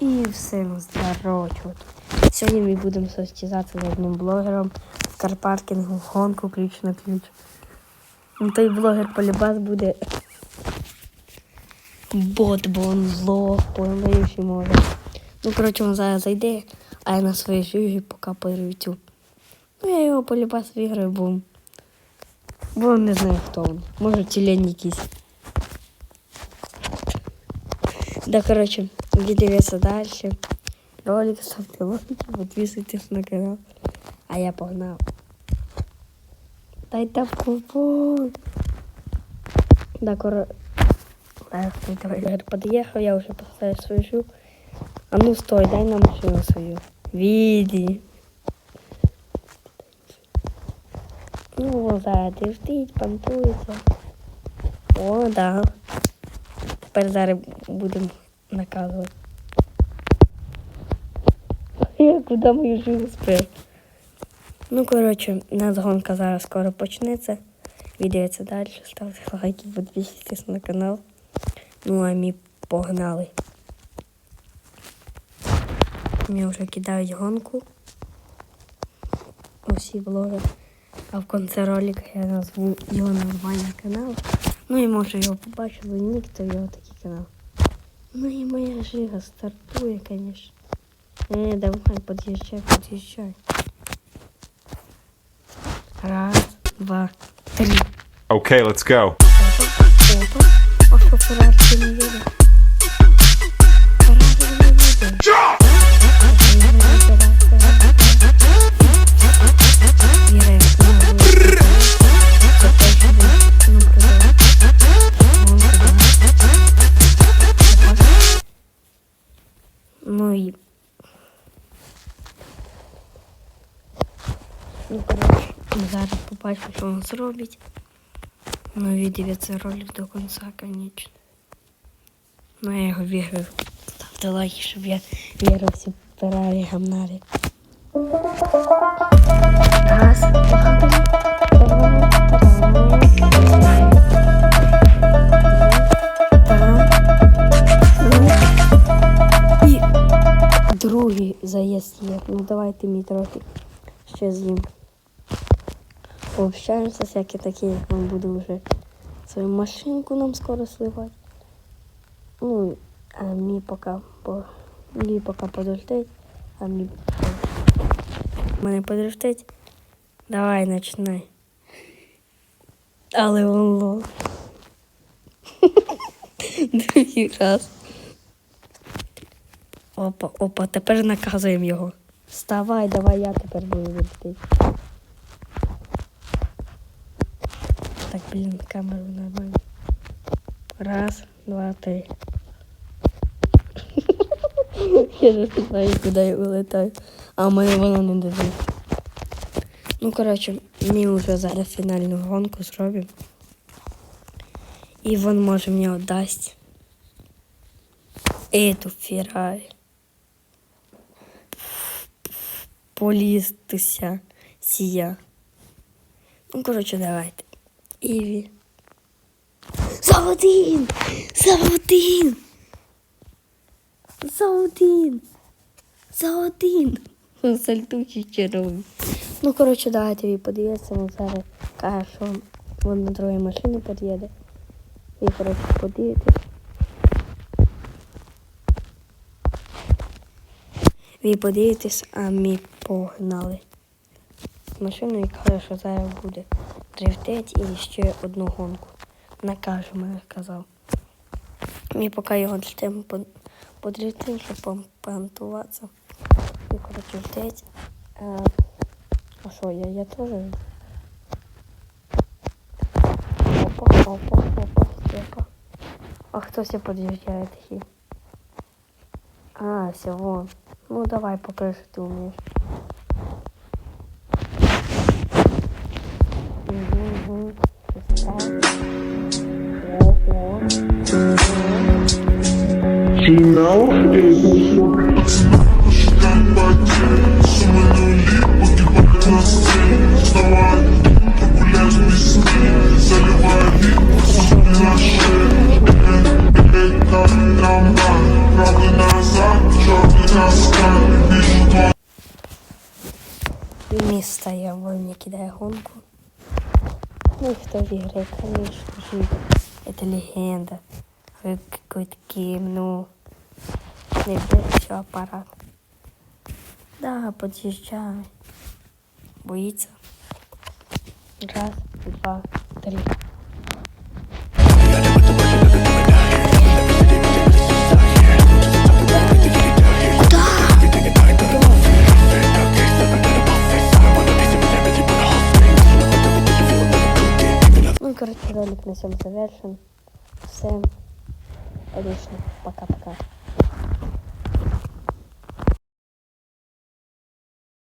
І всім здорово, чуваки. Сьогодні ми будемо состязатися з одним блогером в карпаркінгу, гонку ключ на ключ. Ну, той блогер полюбас буде бот, бо він зло, може. Ну, коротше, він зараз зайде, а я на своїй жижі покапаю цю. Ну, я його полюбас виграю, бо, бо не знаю, хто він. Може, тюлень якийсь. Да, короче, не дальше. Ролик ставте лайки, підписуйтесь на канал. А я погнал. Дайте в купон. Да, давай, подъехал, я уже поставил свою жил. А ну стой, дай нам машину свою. Види. Ну, да, дрифтить, понтуется. О, да. Тепер зараз будемо наказувати. Я куди мою жилу сприв? Ну, коротше, нас гонка зараз скоро почнеться. Відеоться далі. Ставте лайки, підписуйтесь на канал. Ну, а ми погнали. Мені вже кидають гонку. Усі блоги. А в кінці ролика я назву його нормальний канал. Ну і може його побачили, ніхто його такий канал. Ну и моя жига стартує, конечно. Э, давай, подъезжай, подъезжай. Раз, два, три. Okay, let's go. Опа. А що Ну і. Ну, коротше, зараз побачимо, що він зробить. Ну, і дивіться ролик до кінця, конечно. Ну, я його вірю. Ставте лайки, щоб я вірив всі Феррарі гамнарі. Раз, два, заїзд є. Ну давайте мій трохи ще з'їм. Пообщаємося, всякі такі, як нам буде вже свою машинку нам скоро сливати. Ну, а мій поки, по, мій поки подрифтить, а мій мене подрифтить. Давай, починай. Але он лол. Другий раз. Опа, опа, тепер наказуємо його. Вставай, давай я тепер буду вертити. Так, блин, камеру нормально. Раз, два, три. Я не знаю, куди я вилетаю. А в мене воно не дивиться. Ну, коротше, ми вже зараз фінальну гонку зробимо. І він може мені віддасть эту Феррарі. Полістися сія. Ну, коротше, давайте. Іві. За один! За один! За один! За один! Сальтучий червоний. Ну, коротше, давайте ви подивіться, він зараз каже, що він на другій машині під'їде. Ви, коротше, подивитесь. Ви подивитесь, а ми погнали. Машину і каже, що зараз буде дрифтить і ще одну гонку. Накажемо, я казав. Ми поки його дрифтимо подрифтимо, щоб понтуватися. І коротше летить. А, а що, я, я теж? Опа, опа, опа, опа. А хто все такий? А, все, вон. Ну давай, покажи, що ти вмієш. Угу, угу. Фінал Вон кидає гонку. Ну и кто виграє, конечно же это легенда. Какой-то гейм, ну, не еще аппарат. Да, подъезжаем. Боится. Раз, два, три. Короче, ролик на всем завершен. Всем отлично. Пока-пока.